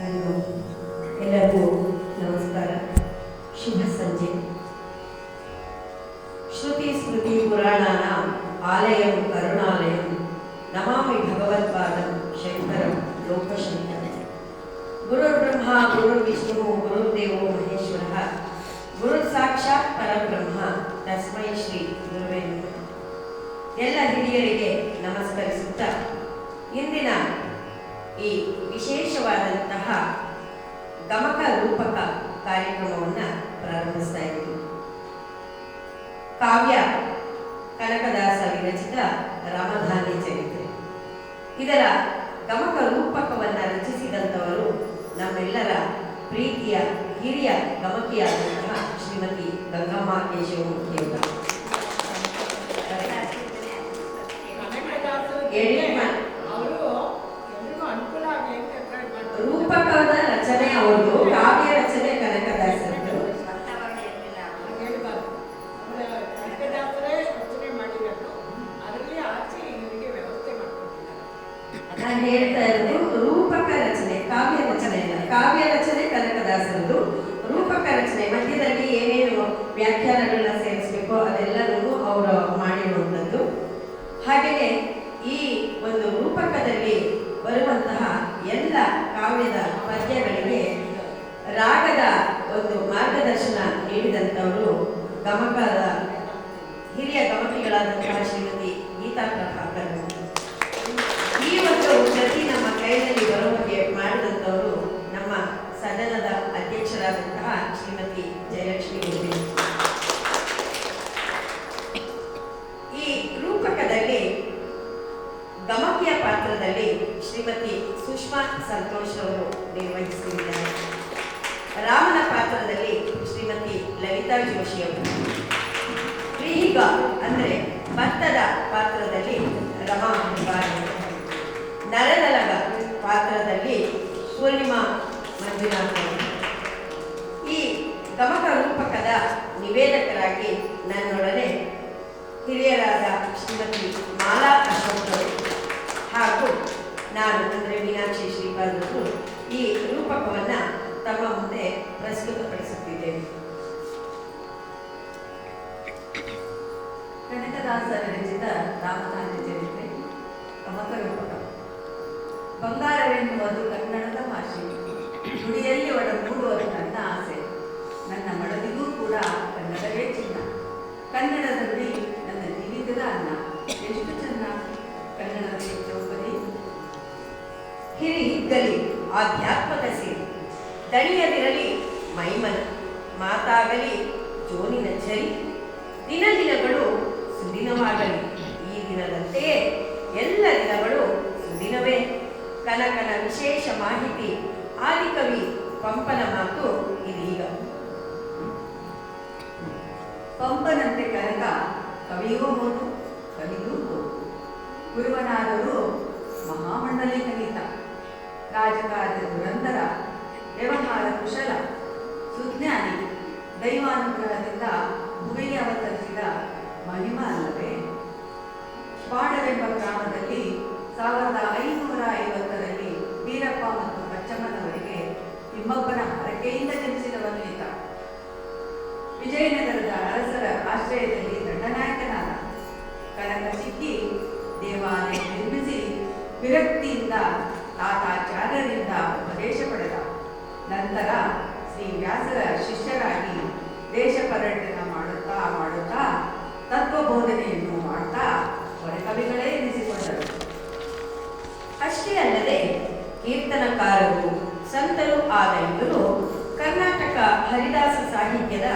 ಓಂ. ಎಲ್ಲರಿಗೂ ನಮಸ್ಕಾರ. ಶುಭ ಸಂಜೆ. ಶ್ರುತಿ ಸ್ಮೃತಿ ಪುರಾಣಾನ ಆಲಯಂ ಕರುಣಾಲಯಂ ನಮಾಮಿ ಭಗವತ್ಪಾದಂ ಶಂಕರಂ ಲೋಕಶಂಕರಂ. ಗುರುರ್ಬ್ರಹ್ಮ, ಗುರುರ್ವಿಷ್ಣು, ಗುರುರ್ದೇವೋ ಮಹೇಶ್ವರ. ಗುರು ಸಾಕ್ಷಾತ್ ಪರಬ್ರಹ್ಮ ತಸ್ಮೈ ಶ್ರೀ ಗುರುವೇ ಎಲ್ಲ ಹಿರಿಯರಿಗೆ ನಮಸ್ಕರಿಸುತ್ತಾ ಇಂದಿನ ಈ ವಿಶೇಷವಾದಂತಹ ಗಮಕ ರೂಪಕ ಕಾರ್ಯಕ್ರಮವನ್ನು ಪ್ರಾರಂಭಿಸ್ತಾ ಇದ್ದೀವಿ. ಕಾವ್ಯ, ಕನಕದಾಸ ವಿರಚಿತ ರಾಮಧಾನ್ಯ ಚರಿತ್ರೆ. ಇದರ ಗಮಕ ರೂಪಕವನ್ನು ರಚಿಸಿದಂಥವರು ನಮ್ಮೆಲ್ಲರ ಪ್ರೀತಿಯ ಹಿರಿಯ ಗಮಕಿಯಾದಂತಹ ಶ್ರೀಮತಿ ಗಂಗಮ್ಮ ಎಡಿಟ್ ರಾಗದ ಒಂದು ಮಾರ್ಗದರ್ಶನ ನೀಡಿದಂಥವರು ಗಮಕದ ಹಿರಿಯ ಗಮಕಿಗಳಾದಂತಹ ಶ್ರೀಮತಿ ಗೀತಾ ಪ್ರಭಾಕರ್ ಈ ಒಂದು ಕೃತಿ ನಮ್ಮ ಕೈಯಲ್ಲಿ ಬರುವಂತೆ ಮಾಡಿದಂಥವರು ನಮ್ಮ ಸದನದ ಅಧ್ಯಕ್ಷರಾದಂತಹ ಶ್ರೀಮತಿ ಜಯಲಕ್ಷ್ಮಿ ಗುರುವಿ ಈ ರೂಪಕದಲ್ಲಿ ಗಮಕಿಯ ಪಾತ್ರದಲ್ಲಿ ಶ್ರೀಮತಿ ಸುಷ್ಮಾ ಸಂತೋಷ್ ಅವರು ನಿರ್ವಹಿಸಿದ್ದಾರೆ. ರಾಮನ ಪಾತ್ರದಲ್ಲಿ ಶ್ರೀಮತಿ ಲಲಿತಾ ಜೋಶಿ ಅವರು. ಕ್ರೀಗ ಅಂದ್ರೆ ಭತ್ತದ ಪಾತ್ರದಲ್ಲಿ ರಮಾ ನರನಲಗ ಪಾತ್ರದಲ್ಲಿ ಪೂರ್ಣಿಮಾ ಮಂಜುನಾಥ್ ಈ ಗಮಕ ರೂಪಕದ ನಿವೇದಕರಾಗಿ ನನ್ನೊಡನೆ ಹಿರಿಯರಾದ ಶ್ರೀಮತಿ ಮಾಲಾ ಅಶೋಕ್ ಹಾಗೂ ನಾನು ಅಂದರೆ ಮೀನಾಕ್ಷಿ ಶ್ರೀಪಾದರು ಈ ರೂಪಕವನ್ನು ತಮ್ಮ ಮುಂದೆ ಪ್ರಸ್ತುತಪಡಿಸುತ್ತಿದ್ದೇನೆ. ಕನಕದಾಸರ ರಚಿತ ರಾಮಧಾನ್ಯ ಚರಿತ್ರೆ ಕಮಕ ರೂಪಕ ಬಂಗಾರವೆನ್ನುವುದು ಕನ್ನಡದ ಭಾಷೆ ನುಡಿಯಲ್ಲಿ ಒಡ ಮೂಡುವುದು ನನ್ನ ಆಸೆ. ನನ್ನ ಮಡದಿಗೂ ಕೂಡ ಕನ್ನಡವೇ ಚಿನ್ನ. ಕನ್ನಡದ ನುಡಿ ನನ್ನ ಜೀವಿತದ ಅನ್ನ. ಎಷ್ಟು ಚೆನ್ನ? ಕನ್ನಡದ ಚೌಕಡಿ ಹಿರಿ ಹಿಗ್ಗಲಿ ಆಧ್ಯಾತ್ಮಕ ಸಿರಿ. ದಣಿಯದಿರಲಿ ಮೈಮನ ಮಾತಾಗಲಿ, ಜೋನಿನ ಚರಿ ದಿನ ದಿನಗಳು ಸುದಿನವಾಗಲಿ, ಈ ದಿನದಂತೆಯೇ ಎಲ್ಲ ದಿನಗಳು ಸುದಿನವೇ. ಕನಕನ ವಿಶೇಷ ಮಾಹಿತಿ, ಆದಿಕವಿ ಪಂಪನ ಮಾತು ಇದೀಗ. ಪಂಪನಂತೆ ಕನಕ ಕವಿಯೂ ಹೋದು ಕವಿಯೂ ಹೋದು. ಗುರುವನಾದರೂ ಮಹಾಮಂಡಲಿ ಕಲಿತ. ರಾಜಕಾರ್ಯ ದುರಂತರ ವ್ಯವಹಾರ ಕುಶಲ ಸುಜ್ಞಾನಿ, ದೈವಾನುಗ್ರಹದಿಂದ ಭುವಿಗೆ ಅವತರಿಸಿದ ಮಹಿಮ ಅಲ್ಲವೇ? ಪಾಡವೆಂಬ ಗ್ರಾಮದಲ್ಲಿ ಸಾವಿರದ ಐನೂರ ಐವತ್ತರಲ್ಲಿ ವೀರಪ್ಪ ಮತ್ತು ಬಚ್ಚಮ್ಮನವರಿಗೆ ತಿಮ್ಮಪ್ಪನ ಹರಕೆಯಿಂದ ಜನಿಸಿದವನು ಈತ. ವಿಜಯನಗರದ ಅರಸರ ಆಶ್ರಯದಲ್ಲಿ ದಂಡನಾಯಕನಾದ. ಕನಕ ಸಿಕ್ಕಿ ದೇವಾಲಯ ನಿರ್ಮಿಸಿ ವಿರಕ್ತಿಯಿಂದ ತಾತಾಚಾರ್ಯರಿಂದ ಉಪದೇಶ ಪಡೆದ. ನಂತರ ಶ್ರೀ ವ್ಯಾಸರ ಶಿಷ್ಯರಾಗಿ ದೇಶ ಪರ್ಯಟನ ಮಾಡುತ್ತಾ ಮಾಡುತ್ತಾ ತತ್ವಬೋಧನೆಯನ್ನು ಮಾಡ್ತಾ ಹೊರಕವಿಗಳೇ ಎನಿಸಿಕೊಂಡರು. ಅಷ್ಟೇ ಅಲ್ಲದೆ ಕೀರ್ತನಕಾರರು, ಸಂತರು ಆದ ಇವರು ಕರ್ನಾಟಕ ಹರಿದಾಸ ಸಾಹಿತ್ಯದ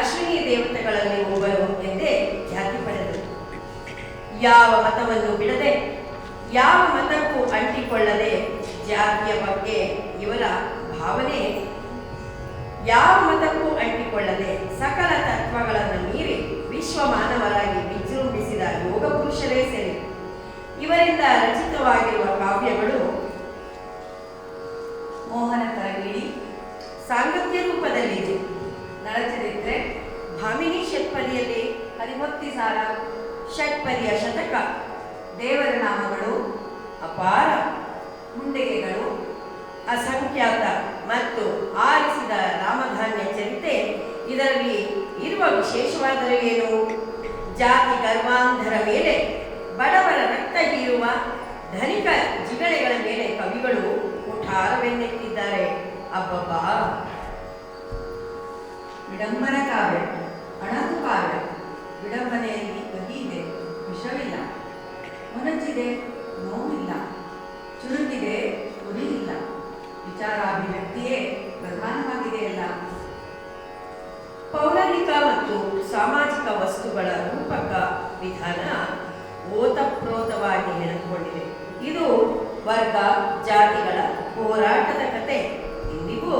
ಅಶ್ವಿನಿ ದೇವತೆಗಳಲ್ಲಿ ಒಬ್ಬರು ಎಂದೇ ಖ್ಯಾತಿ ಪಡೆದರು. ಯಾವ ಮತವನ್ನು ಬಿಡದೆ, ಯಾವ ಮತಕ್ಕೂ ಅಂಟಿಕೊಳ್ಳದೆ ಜಾತಿಯ ಬಗ್ಗೆ ಇವರ ಭಾವನೆ ಯಾವ ಮತಕ್ಕೂ ಅಂಟಿಕೊಳ್ಳದೆ ಸಕಲ ತತ್ವಗಳನ್ನು ಮೀರಿ ವಿಶ್ವ ಮಾನವರಾಗಿ ವಿಜೃಂಭಿಸಿದ ಯೋಗ ಪುರುಷರೇ ಸರಿ. ಇವರಿಂದ ರಚಿತವಾಗಿರುವ ಕಾವ್ಯಗಳು ಮೋಹನ ಕರಗಿಳಿ ಸಾಂಗತ್ಯ ರೂಪದಲ್ಲಿದೆ ನರಚರಿತ್ರೆ, ಭಾಮಿನಿ ಷಟ್ಪದಿಯಲ್ಲಿ ಹರಿಭಕ್ತಿ ಸಾರ ಷಟ್ಪದಿಯ ಶತಕ, ದೇವರ ನಾಮಗಳು ಅಪಾರ, ಮುಂಡಿಗೆಗಳು ಅಸಂಖ್ಯಾತ. ಮತ್ತು ಆರಿಸಿದ ರಾಮಧಾನ್ಯ ಚರಿತೆ ಇದರಲ್ಲಿ ಇರುವ ವಿಶೇಷವಾದರೂ ಏನು? ಜಾತಿ ಗರ್ವಾಂಧರ ಮೇಲೆ, ಬಡವರ ರಕ್ತ ಹೀರುವ ಧನಿಕ ಜಿಗಳೆಗಳ ಮೇಲೆ ಕವಿಗಳು ಕುಠಾರವೆನ್ನೆತ್ತಿದ್ದಾರೆ ಅಬ್ಬಬ್ಬ! ವಿಡಂಬನ ಕಾವ್ಯ, ಅಣಕು ಕಾವ್ಯ, ವಿಡಂಬನೆಯಲ್ಲಿ ಕಹಿಯಿದೆ ವಿಷವಿಲ್ಲ. ಮೊನಚಿದೆ ನೋವಿಲ್ಲ, ಚುರುಕಿದೆ ಉರಿಯಿಲ್ಲ ವಿಚಾರಾಭಿವ್ಯಕ್ತಿಯೇ ಪ್ರಧಾನವಾಗಿದೆಯಲ್ಲ. ಪೌರಾಣಿಕ ಮತ್ತು ಸಾಮಾಜಿಕ ವಸ್ತುಗಳ ರೂಪಕ ವಿಧಾನ ಓತಪ್ರೋತವಾಗಿ ನೆನಪುಕೊಂಡಿದೆ ಇದು ವರ್ಗ, ಜಾತಿಗಳ ಹೋರಾಟದ ಕತೆ. ಇಂದಿಗೂ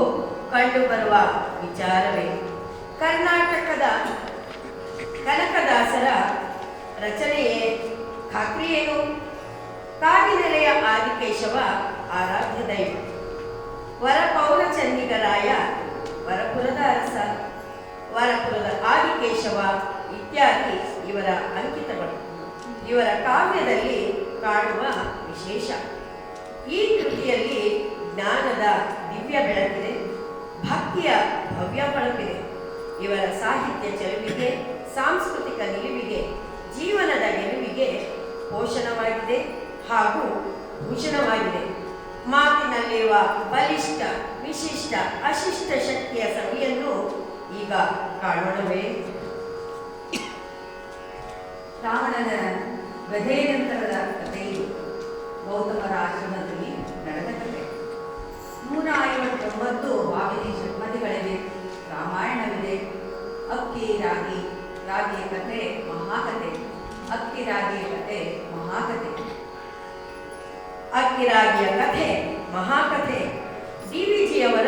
ಕಂಡುಬರುವ ವಿಚಾರವೇ. ಕರ್ನಾಟಕದ ಕನಕದಾಸರ ರಚನೆಯೇ ಖಾತ್ರಿಯೇನು? ಕಾಗಿನೆಲೆಯ ಆದಿಕೇಶವ ಆರಾಧ್ಯ ದೈವ ವರಪೌರ ಚನ್ನಿಗರಾಯ ವರಪುರದ ಅರಸ ವರಪುರದ ಆದಿಕೇಶವ ಇತ್ಯಾದಿ ಇವರ ಅಂಕಿತಗಳು. ಇವರ ಕಾವ್ಯದಲ್ಲಿ ಕಾಣುವ ವಿಶೇಷ. ಈ ಕೃತಿಯಲ್ಲಿ ಜ್ಞಾನದ ದಿವ್ಯ ಬೆಳಕಿದೆ, ಭಕ್ತಿಯ ಭವ್ಯ ಬೆಳಕಿದೆ ಇವರ ಸಾಹಿತ್ಯ ಚೆಲುವಿಗೆ, ಸಾಂಸ್ಕೃತಿಕ ನಿಲುವಿಗೆ, ಜೀವನದ ಗೆಲುವಿಗೆ ಪೋಷಣವಾಗಿದೆ ಹಾಗೂ ಭೂಷಣವಾಗಿದೆ. ಮಾತಿನಲ್ಲಿರುವ ಬಲಿಷ್ಠ, ವಿಶಿಷ್ಟ, ಅಶಿಷ್ಟ ಶಕ್ತಿಯ ಸವಿಯನ್ನು ಈಗ ಕಾಣೋಣವೇ. ರಾವಣನ ಗಧೇನಂತರದ ನಂತರದ ಕಥೆಯು ಗೌತಮರ ಆಶ್ರಮದಲ್ಲಿ ನಡೆದ ಕಥೆ ನೂರ ಐವತ್ತೊಂಬತ್ತು ವಾವಿನಿ ಷಟ್ಪದಿಗಳಿವೆ, ರಾಮಾಯಣವಿದೆ. ಅಕ್ಕಿ ರಾಗಿ, ರಾಗಿಯ ಕಥೆ ಮಹಾಕಥೆ ಅಕ್ಕಿ ರಾಗಿಯ ಕಥೆ ಮಹಾಕಥೆ ಅಕ್ಕಿರಾಗಿಯ ಕಥೆ, ಮಹಾಕಥೆ. ಡಿ ವಿ ಜಿಯವರ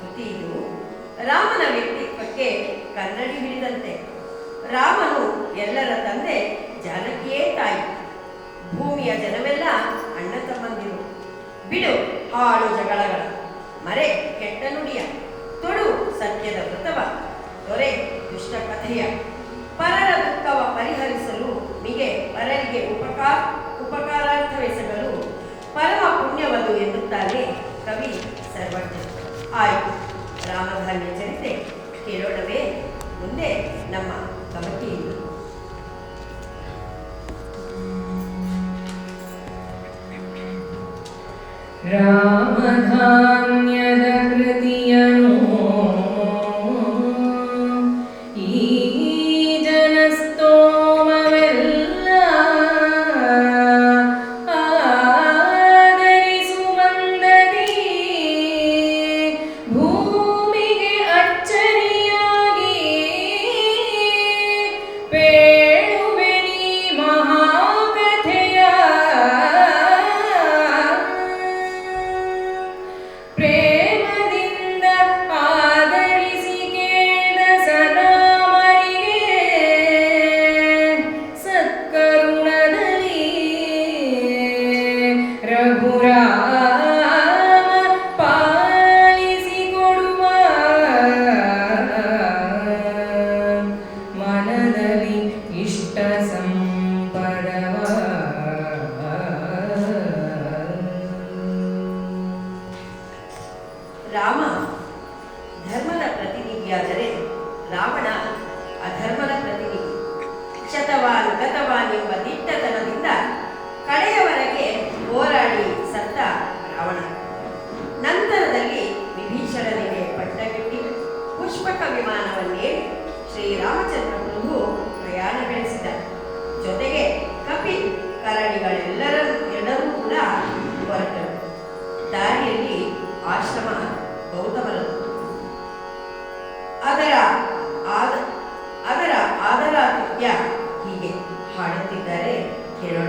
ಕೃತಿ ಇದು ರಾಮನ ವ್ಯಕ್ತಿತ್ವಕ್ಕೆ ಕನ್ನಡಿ ಹಿಡಿದಂತೆ. ರಾಮನು ಎಲ್ಲರ ತಂದೆ ಜಾನಕಿಯೇ ತಾಯಿ. ಭೂಮಿಯ ಜನವೆಲ್ಲ ಅಣ್ಣ ತಮ್ಮಂದಿರು. ಬಿಡು ಹಾಳು ಜಗಳಗಳ. ಮರೆ ಕೆಟ್ಟ ನುಡಿಯ. ತೊಡು ಸತ್ಯದ ವೃತವ ದೊರೆ ದುಷ್ಟ ಕಥೆಯ. ಪರರ ದುಃಖವ ಪರಿಹರಿಸಲು ಮಿಗೆ ಪರರಿಗೆ ಉಪಕಾರ ಉಪಕಾರಾರ್ಥವೆಸಗಲು ಪರಮ ಪುಣ್ಯವದು ಎನ್ನುತ್ತಾನೆ ಕವಿ ಸರ್ವಜ್ಞ. ಆಯಿತು ರಾಮಧಾನ್ಯ ಚರಿತೆ ಕೇಳೋಣವೇ. ಮುಂದೆ ನಮ್ಮ ಕಬಡ್ಡಿಯಿಂದ ರಾಮಧಾನ್ಯದ ಕೃತಿಯನು ಅದರ ಆದ ಅದರ ಆದರ ಹೀಗೆ ಹಾಡುತ್ತಿದ್ದಾರೆ. ಕೇಳೋಣ.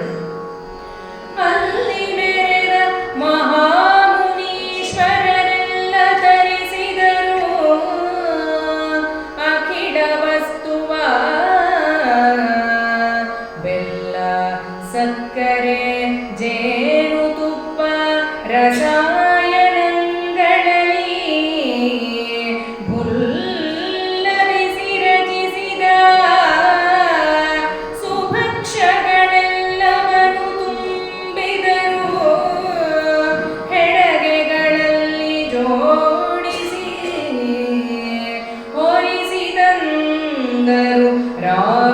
No.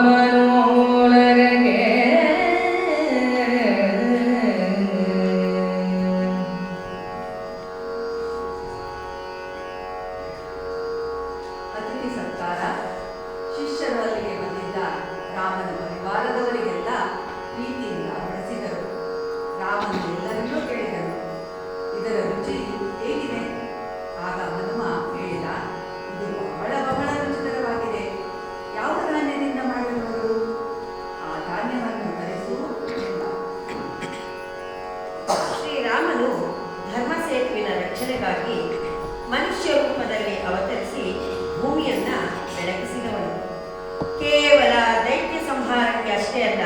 ಮಾಡಲಿಕ್ಕೆ ಅಷ್ಟೇ ಅಲ್ಲ,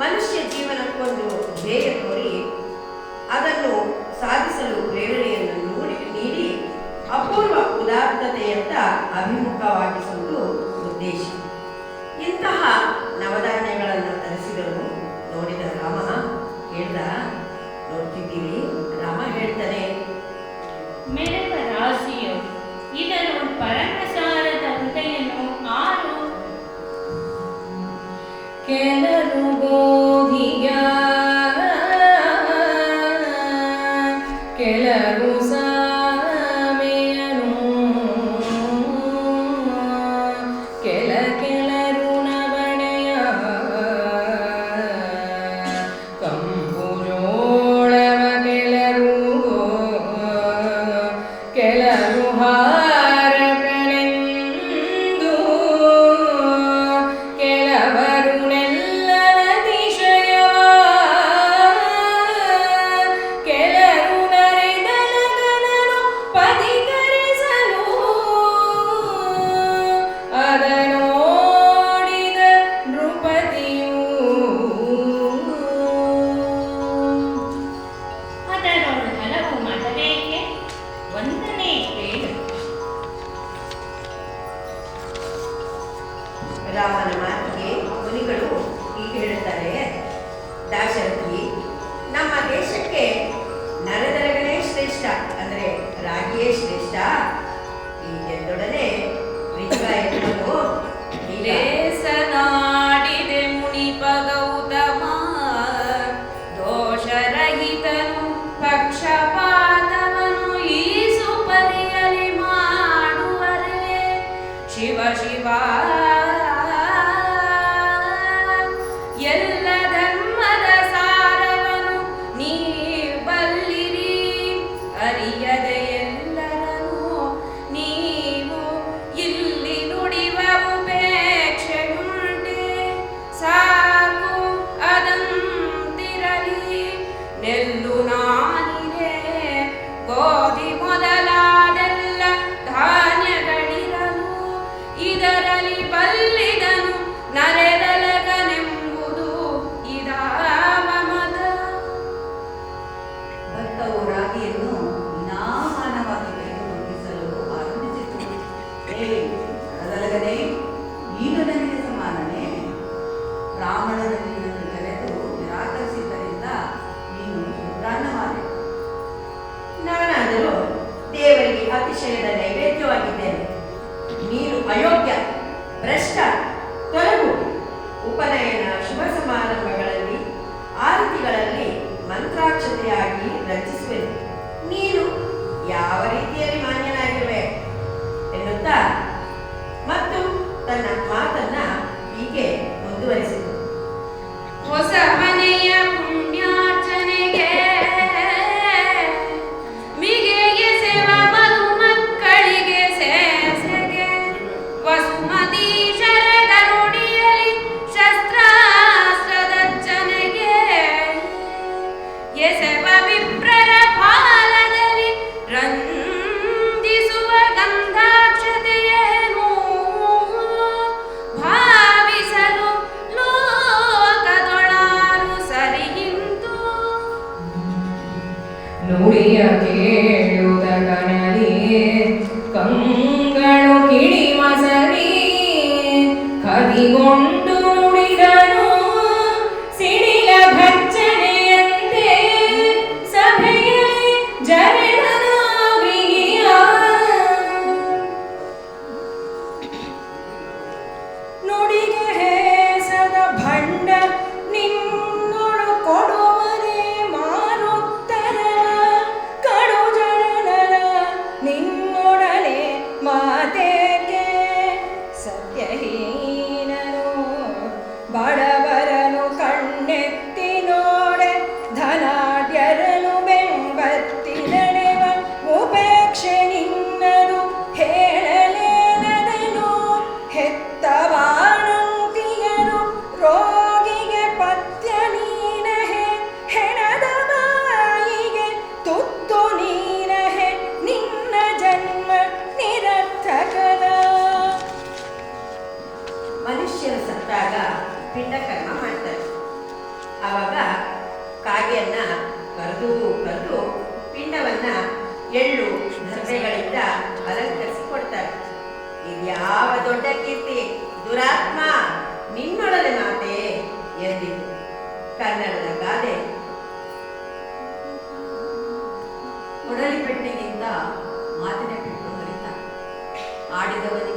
ಮನುಷ್ಯ ಜೀವನಕ್ಕೊಂದು ಧ್ಯೇಯ ಕೋರಿ ಅದನ್ನು ಸಾಧಿಸಲು ಪ್ರೇರಣೆಯನ್ನು ನೀಡಿ ಅಪೂರ್ವ ಉದಾತ್ತತೆಯತ್ತ ಅಭಿಮುಖವಾಗಿಸುವುದು ಉದ್ದೇಶ. ಇಂತಹ ನವಧಾನ್ಯಗಳನ್ನು ತರಿಸಿದರು ನೋಡಿದ ರಾಮ ಹೇಳ್ದ, ನೋಡ್ತಿದ್ದೀರಿ? ರಾಮ ಹೇಳ್ತಾನೆ ಮೇಲೆ ರಾಶಿಯು ಇದನ್ನು ಪರಮ ನುಡಿಯ ಕೇಳುದ ಕಣಲಿ ಕಂಗಳು ಕಿಡಿ ಮಸರಿ ಕದಿಗೊಂಡು ಕೀರ್ತಿ ದುರಾತ್ಮ ನಿನ್ನೊಡನೆ ಮಾತೆ ಎಂದಿತು. ಕನ್ನಡದ ಗಾದೆ. ಒಡಲಿ ಮಾತಿನ ಪೆಟ್ಟು ಹರಿತ. ಆಡಿದವರು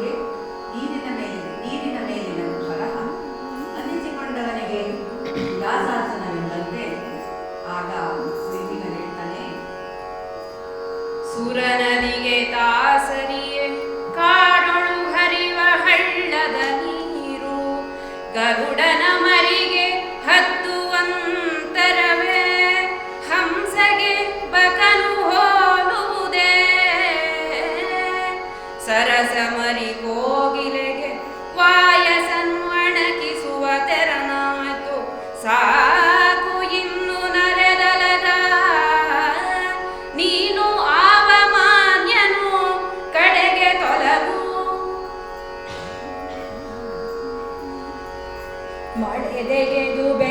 ಎದೆಗೆದು ಬೆ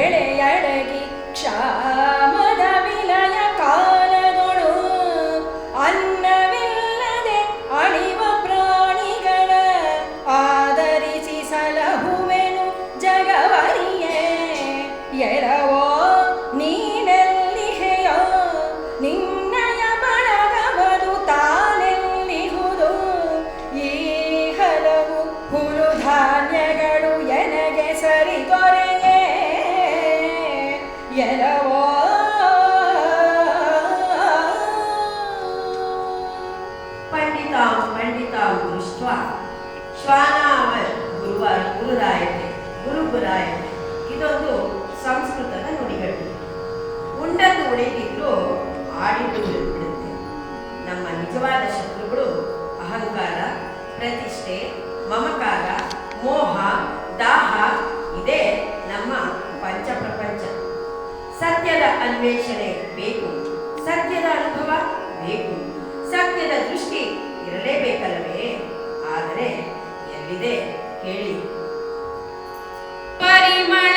ಶ್ವಾನಾಮಲ್ ಗುರುವ ಗುರುರಾಯತೆ ಗುರುಗುರಾಯತೆ ಇದೊಂದು ಸಂಸ್ಕೃತದ ನುಡಿಗಳು. ಉಂಡದ್ದು ಉಳಿದಿದ್ರು ಆಡಿದ್ದು ಉಳಿದ್ಬಿಡುತ್ತೆ ನಮ್ಮ ನಿಜವಾದ ಶತ್ರುಗಳು ಅಹಂಕಾರ, ಪ್ರತಿಷ್ಠೆ, ಮಮಕಾರ, ಮೋಹ, ದಾಹ, ಇದೇ ನಮ್ಮ ಪಂಚಪ್ರಪಂಚ. ಸತ್ಯದ ಅನ್ವೇಷಣೆ ಬೇಕು. ಸತ್ಯದ ಅನುಭವ ಬೇಕು. ಸತ್ಯದ ದೃಷ್ಟಿ ಇರಲೇಬೇಕಲ್ಲವೇ? ಆದರೆ ಹೇಳಿದೆ ಕೇಳಿ. ಪರಿಮಳ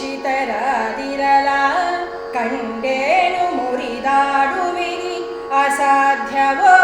ಕುಕ್ಷಿತರಾದಿರಲ ಕಂಡೇನು ಮುರಿದಾಡುವಿರಿ? ಅಸಾಧ್ಯವೋ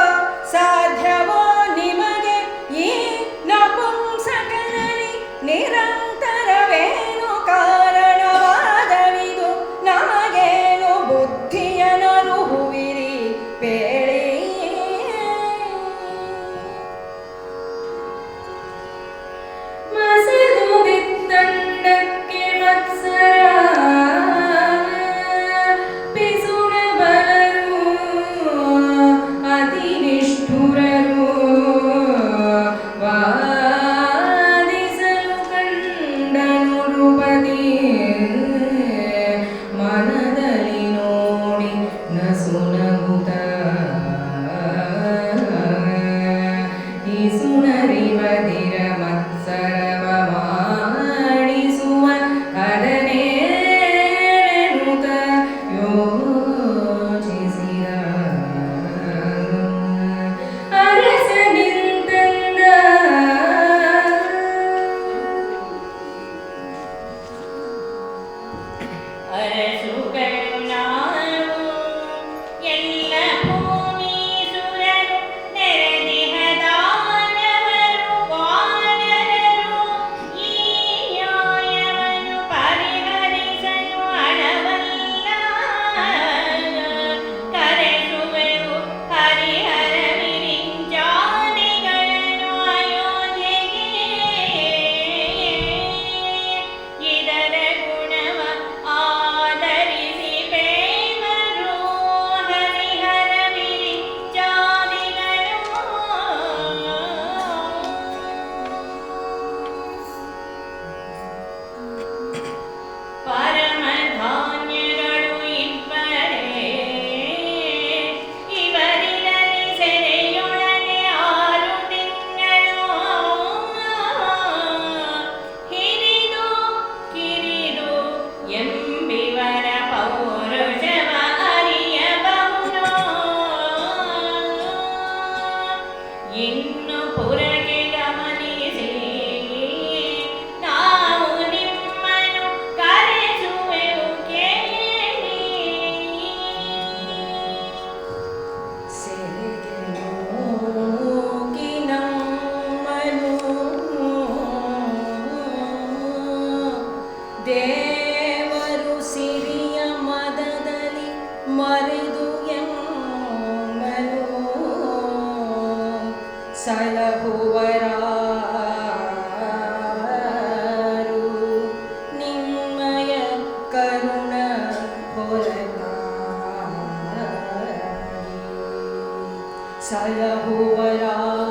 Jaya Ho